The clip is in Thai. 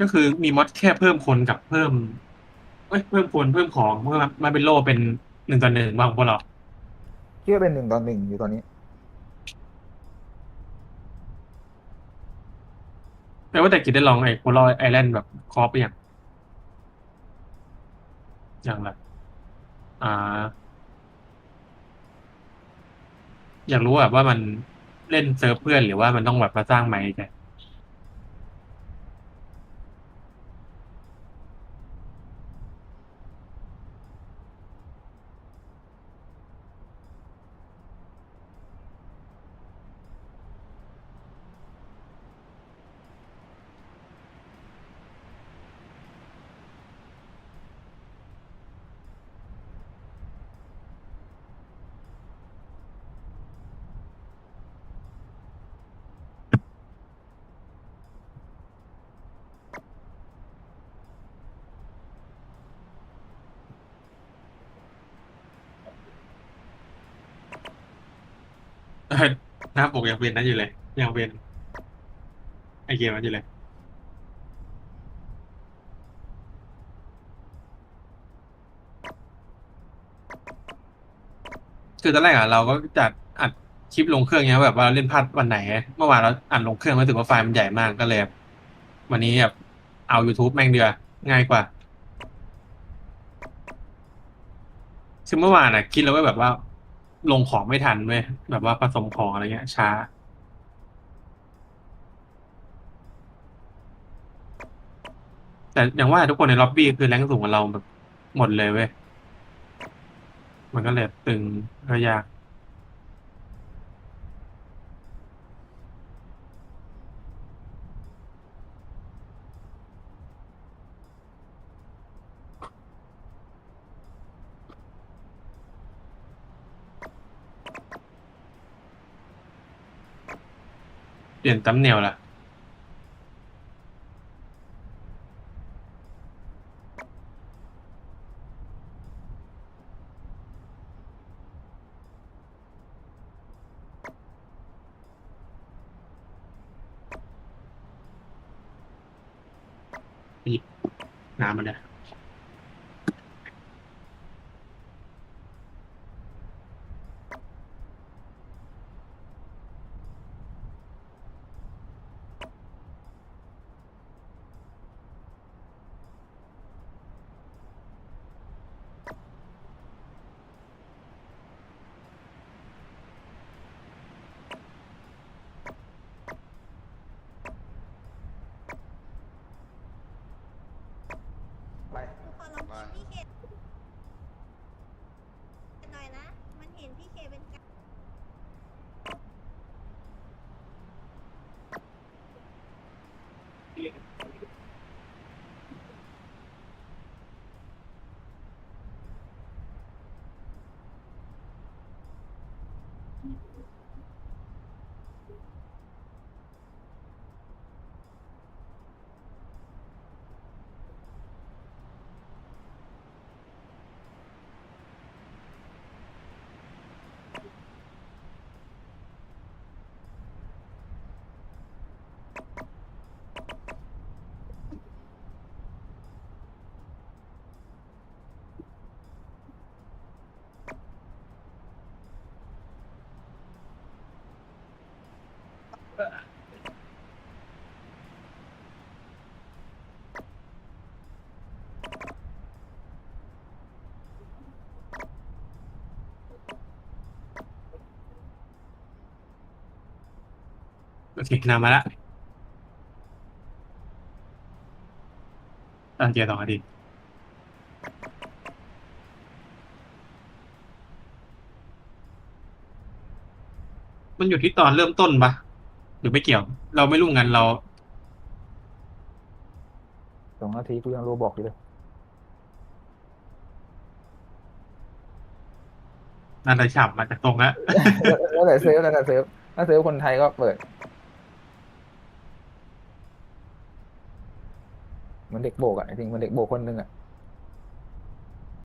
ก็คือมีมอดแค่เพิ่มคนกับเพิ่มเอ้ยเพิ่มคนเพิ่มของเมื่อมาเป็นโล่เป็นหนึ่งต่อหนึ่งบ้างพวกเราคิดว่าเป็นหนึ่งต่อหนึ่งอยู่ตอนนี้ แปลว่าแต่กิจได้ลองไอ้โคลไอแลนด์แบบคอปอย่างอย่างไรอ่า อยากรู้แบบว่ามันเล่นเซิร์ฟเพื่อนหรือว่ามันต้องแบบมาสร้างใหม่กั หน้าปกยังเป็นนั่นอยู่เลยยังเป็นไอเกมนั้นอยู่เลยคือตอนแรกอะเราก็จัดอัดคลิปลงเครื่องเนี้ยแบบว่าเล่นพลาดวันไหน เมื่อวานเราอัดลงเครื่องรู้สึกว่าไฟล์มันใหญ่มากก็เลยแบบวันนี้แบบเอา YouTube แม่งเดือง่ายกว่าซึ่งเมื่อวานอะคิดแล้วว่าแบบว่า ลงของไม่ทันเว้ยแบบว่าผสมของอะไรเงี้ย ช้า แต่อย่างว่าทุกคนในล็อบบี้คือแรงสูงกว่าเราแบบหมดเลยเว้ย มันก็เลยตึงก็ยาก ลี่ยนตำเนียวละหยิบน้ำมาเลย ไป ขอลองคิดพี่เคหน่อยนะ มันเห็นพี่เคเป็นกา โอเคนำมาละตั้งเกียร์สองนาทีมันอยู่ที่ตอนเริ่มต้นปะ รือไม่เกี่ยว เราไม่รู้งานเรา สองนาทีกูยังโรบอกอยู่เลยน่าจะฉ่ำมาจากตรงแล้วแล้วแต่เซฟแล้วแต่เซฟถ้าเซฟคนไทยก็เปิดเหมือนเด็กโบกอะจริงเหมันเด็กโบกคนหนึ่งอะ